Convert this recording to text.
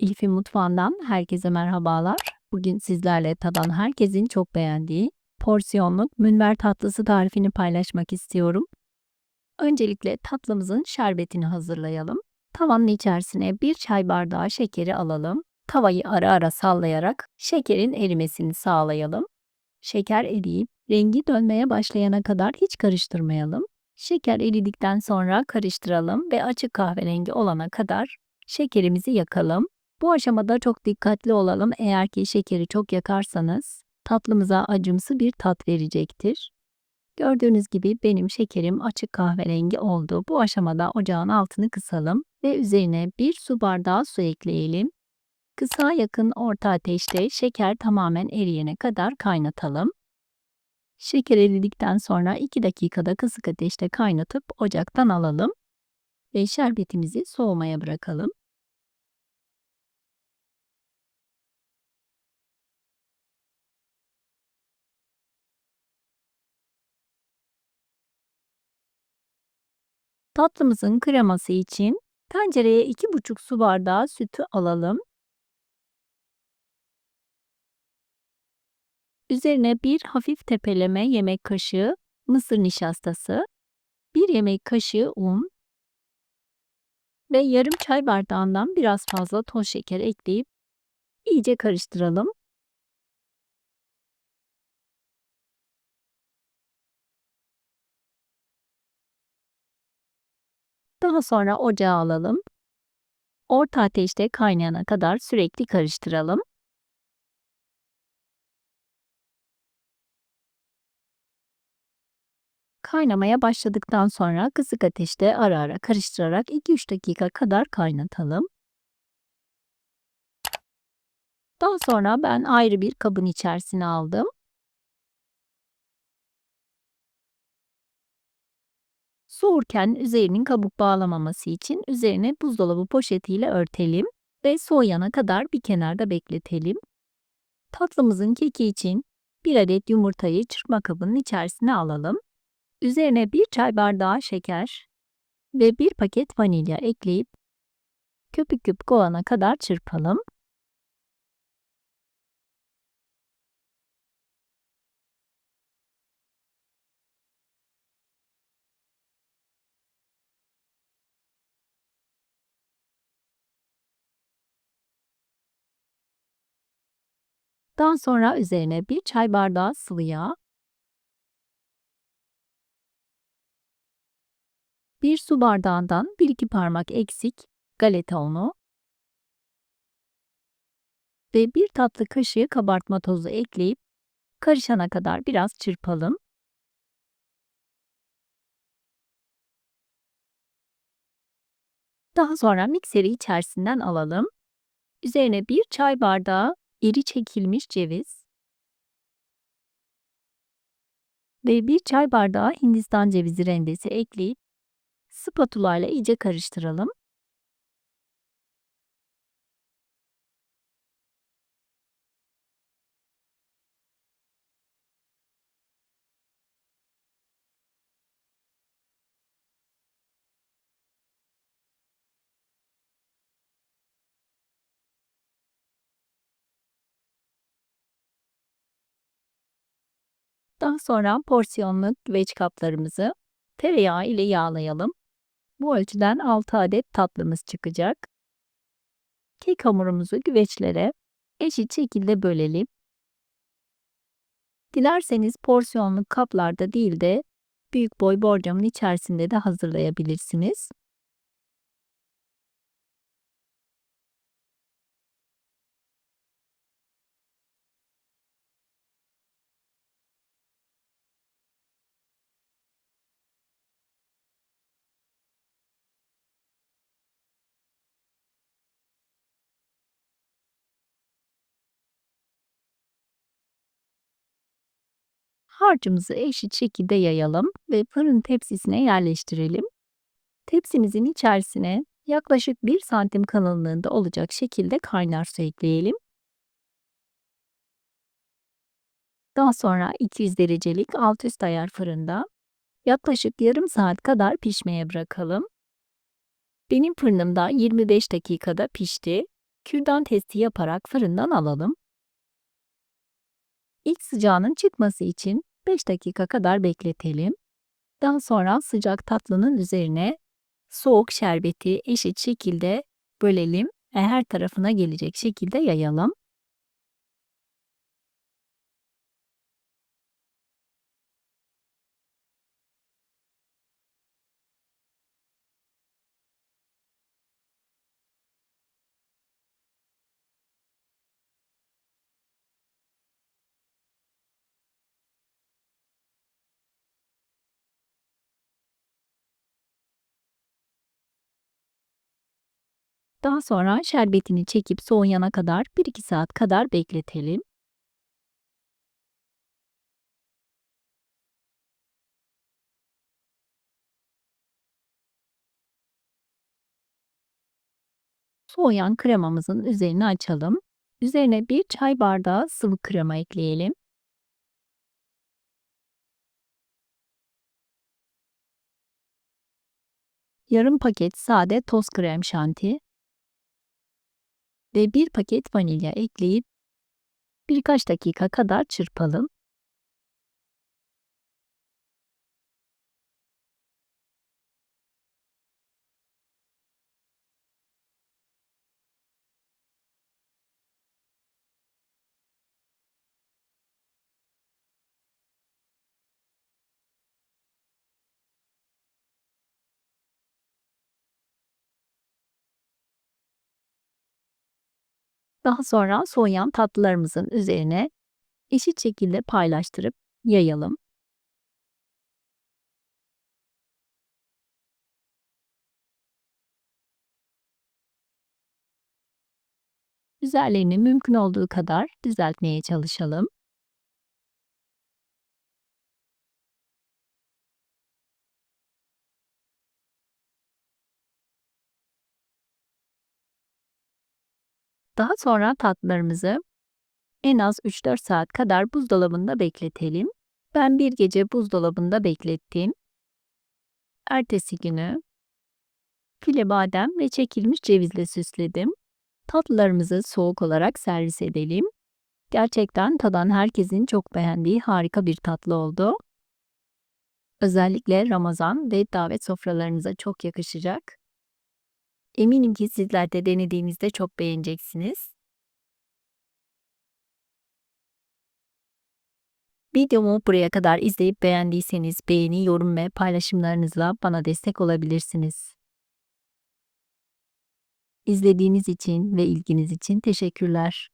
Elif'in mutfağından herkese merhabalar. Bugün sizlerle tadan herkesin çok beğendiği porsiyonluk münver tatlısı tarifini paylaşmak istiyorum. Öncelikle tatlımızın şerbetini hazırlayalım. Tavanın içerisine bir çay bardağı şekeri alalım. Tavayı ara ara sallayarak şekerin erimesini sağlayalım. Şeker eriyip rengi dönmeye başlayana kadar hiç karıştırmayalım. Şeker eridikten sonra karıştıralım ve açık kahverengi olana kadar şekerimizi yakalım. Bu aşamada çok dikkatli olalım. Eğer ki şekeri çok yakarsanız tatlımıza acımsı bir tat verecektir. Gördüğünüz gibi benim şekerim açık kahverengi oldu. Bu aşamada ocağın altını kısalım ve üzerine bir su bardağı su ekleyelim. Kısa yakın orta ateşte şeker tamamen eriyene kadar kaynatalım. Şeker eridikten sonra 2 dakikada kısık ateşte kaynatıp ocaktan alalım ve şerbetimizi soğumaya bırakalım. Tatlımızın kreması için tencereye 2,5 su bardağı sütü alalım. Üzerine bir hafif tepeleme yemek kaşığı mısır nişastası, 1 yemek kaşığı un ve yarım çay bardağından biraz fazla toz şeker ekleyip iyice karıştıralım. Daha sonra ocağa alalım. Orta ateşte kaynayana kadar sürekli karıştıralım. Kaynamaya başladıktan sonra kısık ateşte ara ara karıştırarak 2-3 dakika kadar kaynatalım. Daha sonra ben ayrı bir kabın içerisine aldım. Soğurken üzerinin kabuk bağlamaması için üzerine buzdolabı poşetiyle örtelim ve soğuyana kadar bir kenarda bekletelim. Tatlımızın keki için bir adet yumurtayı çırpma kabının içerisine alalım. Üzerine bir çay bardağı şeker ve bir paket vanilya ekleyip köpük köpük olana kadar çırpalım. Daha sonra üzerine bir çay bardağı sıvı yağ, bir su bardağından 1-2 parmak eksik galeta unu ve bir tatlı kaşığı kabartma tozu ekleyip karışana kadar biraz çırpalım. Daha sonra mikseri içerisinden alalım. Üzerine bir çay bardağı iri çekilmiş ceviz ve bir çay bardağı hindistan cevizi rendesi ekleyip spatula ile iyice karıştıralım. Daha sonra porsiyonluk güveç kaplarımızı tereyağı ile yağlayalım. Bu ölçüden 6 adet tatlımız çıkacak. Kek hamurumuzu güveçlere eşit şekilde bölelim. Dilerseniz porsiyonluk kaplarda değil de büyük boy borcamın içerisinde de hazırlayabilirsiniz. Harcımızı eşit şekilde yayalım ve fırın tepsisine yerleştirelim. Tepsimizin içerisine yaklaşık 1 santim kalınlığında olacak şekilde kaynar su ekleyelim. Daha sonra 200 derecelik alt üst ayar fırında yaklaşık yarım saat kadar pişmeye bırakalım. Benim fırınımda 25 dakikada pişti. Kürdan testi yaparak fırından alalım. İlk sıcağının çıkması için 5 dakika kadar bekletelim. Daha sonra sıcak tatlının üzerine soğuk şerbeti eşit şekilde bölelim ve her tarafına gelecek şekilde yayalım. Daha sonra şerbetini çekip soğuyana kadar 1-2 saat kadar bekletelim. Soğuyan kremamızın üzerini açalım. Üzerine 1 çay bardağı sıvı krema ekleyelim. Yarım paket sade toz krem şanti ve 1 paket vanilya ekleyip birkaç dakika kadar çırpalım. Daha sonra soğuyan tatlılarımızın üzerine eşit şekilde paylaştırıp yayalım. Üzerlerini mümkün olduğu kadar düzeltmeye çalışalım. Daha sonra tatlılarımızı en az 3-4 saat kadar buzdolabında bekletelim. Ben bir gece buzdolabında beklettim. Ertesi günü file badem ve çekilmiş cevizle süsledim. Tatlılarımızı soğuk olarak servis edelim. Gerçekten tadan herkesin çok beğendiği harika bir tatlı oldu. Özellikle Ramazan ve davet sofralarınıza çok yakışacak. Eminim ki sizler de denediğinizde çok beğeneceksiniz. Videomu buraya kadar izleyip beğendiyseniz beğeni, yorum ve paylaşımlarınızla bana destek olabilirsiniz. İzlediğiniz için ve ilginiz için teşekkürler.